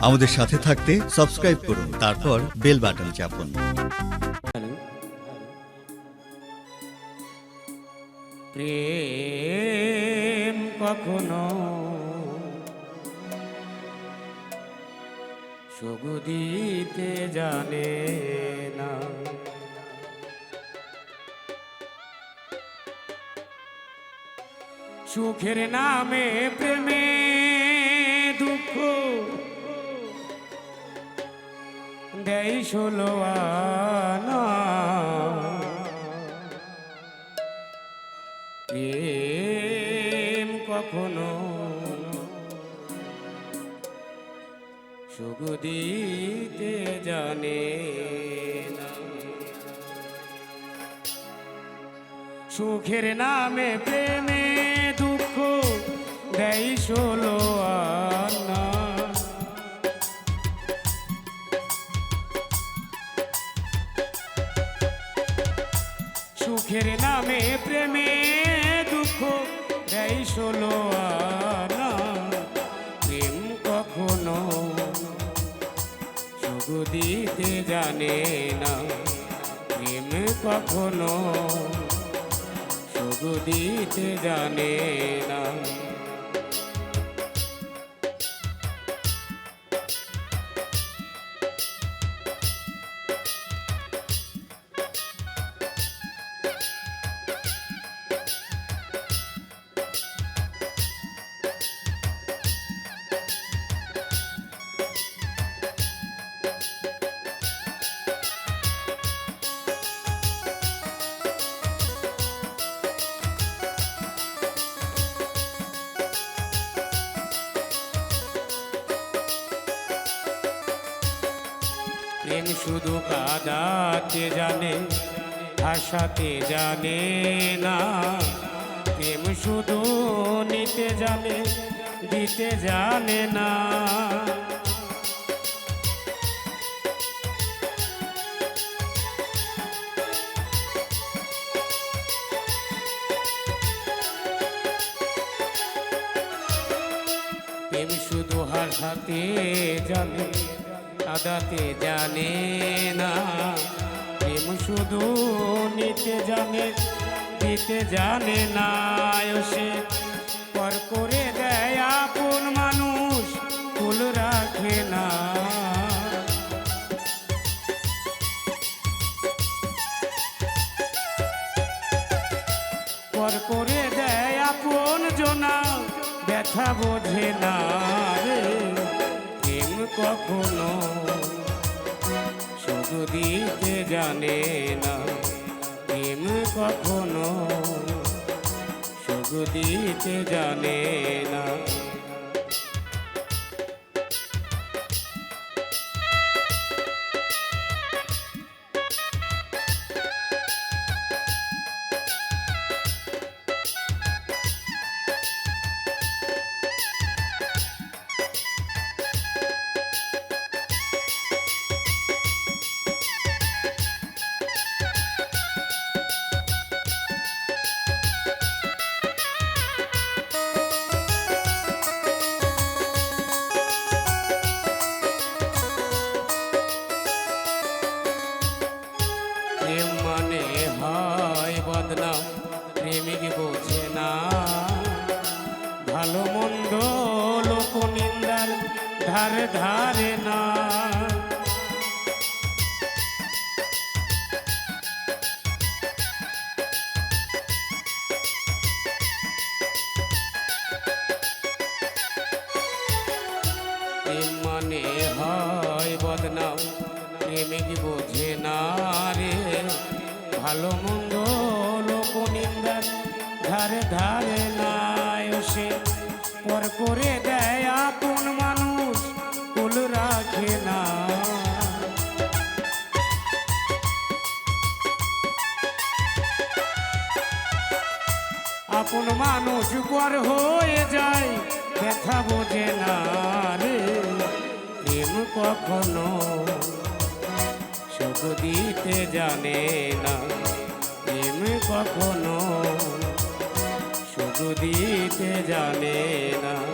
আমাদের সাথে থাকতে সাবস্ক্রাইব করুন, তারপর বেল বাটন চাপুন। প্রেম কখনো সুখ দিতে জানে না। সুখের নামে প্রেমে দুঃখ ষোলো আনা। প্রেম কখনো সুখ দিতে জানে সুখের নামে প্রেমে দুঃখ দেয় ষোলো সুখের নামে প্রেমে দুঃখ দেয় ষোলো প্রেম কখনো সুখ দিতে জানে না। প্রেম কখনো সুখ দিতে জানে না। প্রেম শুধু কাদাতে জানে, ভাষাতে জানে না। প্রেম শুধু নিতে জানে, দিতে জানে না। প্রেম শুধু হাসাতে জানে কাদাতে জানে না। প্রেম শুধু নিতে জানে, দিতে জানে না সে। পর করে দেয় আপন মানুষ ফুল রাখে না। পর করে দেয় আপন জনা, ব্যথা বোঝে না রে। কখনো শুধু দিতে জানে না প্রেম কখনো শুধু দিতে জানে না। বদনাম প্রেমিক বোঝে না। ভালো মন্দ লোক নিন্দার ধারে ধারে না। প্রেম মানে হয় বদনাম, প্রেমিক বোঝে না রে। ভালো নিন্দার ধারে নাই সে পর করে দেয় আপন মানুষ, কুল রাখে না। আপন মানুষ পর হয়ে যায়, ব্যথা বোঝে না রে। প্রেম কখনো সুখ দিতে জানে না, প্রেম কখনো দিতে জানে না।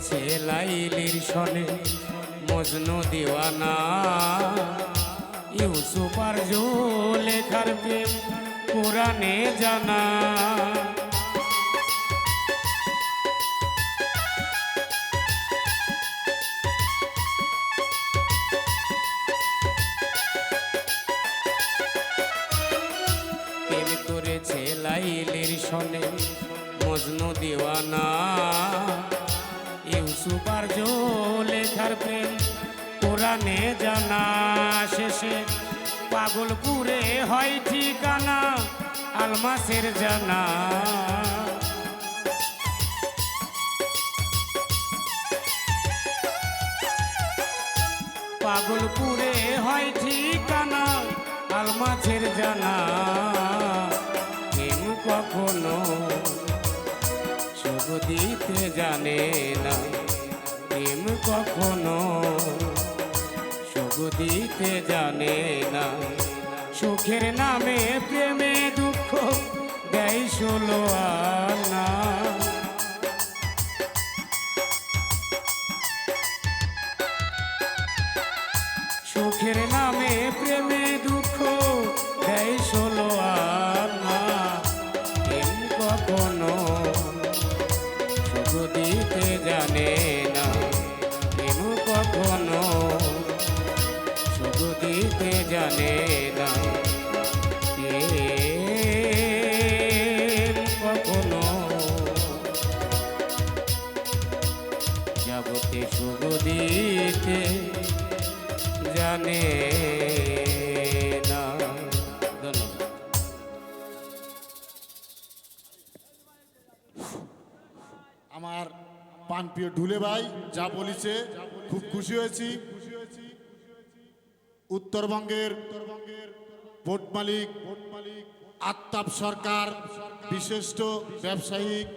করেছে লাইলির সনে মজনু দিওয়ানা। ইউসুফ আর লেখার প্রেম কোরআনে জানা। করেছে লাইলির সনে মজনু দিওয়ানা। আর লেখার প্রেম। কোরআনে জানা শেষে পাগলপুরে হয় ঠিকানা, আলমাসের জানা। পাগলপুরে হয় ঠিকানা আলমাছের জানা। প্রেম কখনো সুখ দিতে জানে না। কখনো সুখ দিতে জানে না। সুখের নামে পানপ্রিয় ঢুলে ভাই, যা বলেছে, খুব খুশি হয়েছি। উত্তরবঙ্গের ভোট মালিক আত্মাব সরকার, বিশিষ্ট ব্যবসায়িক